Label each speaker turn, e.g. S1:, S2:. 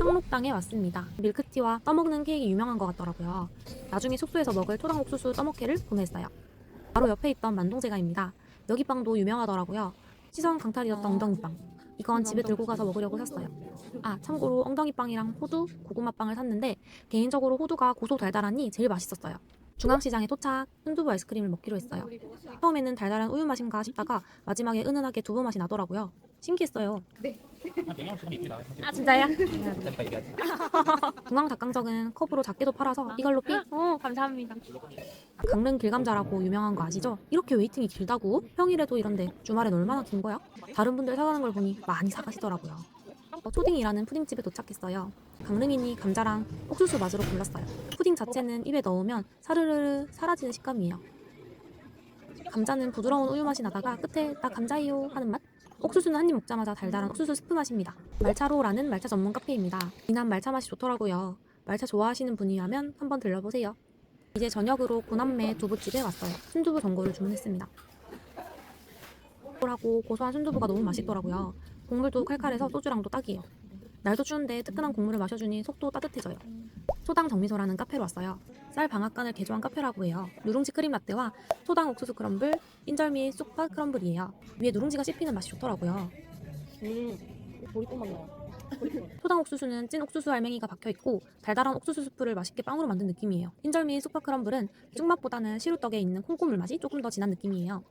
S1: 향록당에 왔습니다. 밀크티와 떠먹는 케이크 유명한 것 같더라고요. 나중에 숙소에서 먹을 토당 옥수수 떠먹회를 구매했어요. 바로 옆에 있던 만동제가입니다. 여기 빵도 유명하더라고요. 시선 강탈이었던 엉덩이빵. 이건 집에 들고 가서 먹으려고 샀어요. 아, 참고로 엉덩이빵이랑 호두, 고구마빵을 샀는데 개인적으로 호두가 고소 달달하니 제일 맛있었어요. 중앙시장에 도착, 순두부 아이스크림을 먹기로 했어요. 처음에는 달달한 우유 맛인가 싶다가 마지막에 은은하게 두부 맛이 나더라고요. 신기했어요. 아 진짜요? 중앙 닭강정은 컵으로 작게도 팔아서 이걸로 픽. 어 감사합니다. 강릉 길감자라고 유명한 거 아시죠? 이렇게 웨이팅이 길다고? 평일에도 이런데 주말엔 얼마나 긴 거야? 다른 분들 사가는 걸 보니 많이 사가시더라고요. 어, 초딩이라는 푸딩집에 도착했어요. 강릉이니 감자랑 옥수수 맛으로 골랐어요. 푸딩 자체는 입에 넣으면 사르르 사라지는 식감이에요. 감자는 부드러운 우유 맛이 나다가 끝에 딱 감자이요 하는 맛? 옥수수는 한 입 먹자마자 달달한 옥수수 스프 맛입니다. 말차로라는 말차 전문 카페입니다. 이난 말차 맛이 좋더라고요. 말차 좋아하시는 분이라면 한번 들러보세요. 이제 저녁으로 고남매 두부집에 왔어요. 순두부 전골을 주문했습니다. 하고 고소한 순두부가 너무 맛있더라고요. 국물도 칼칼해서 소주랑도 딱이에요. 날도 추운데 뜨끈한 국물을 마셔주니 속도 따뜻해져요. 소당 정미소라는 카페로 왔어요. 쌀 방앗간을 개조한 카페라고 해요. 누룽지 크림 라떼와 소당 옥수수 크럼블, 인절미 쑥파 크럼블이에요. 위에 누룽지가 씹히는 맛이 좋더라고요.
S2: 음, 보리떡 맛 나.
S1: 소당 옥수수는 찐 옥수수 알맹이가 박혀 있고 달달한 옥수수 스프를 맛있게 빵으로 만든 느낌이에요. 인절미 쑥파 크럼블은 쑥맛보다는 시루떡에 있는 콩고물 맛이 조금 더 진한 느낌이에요.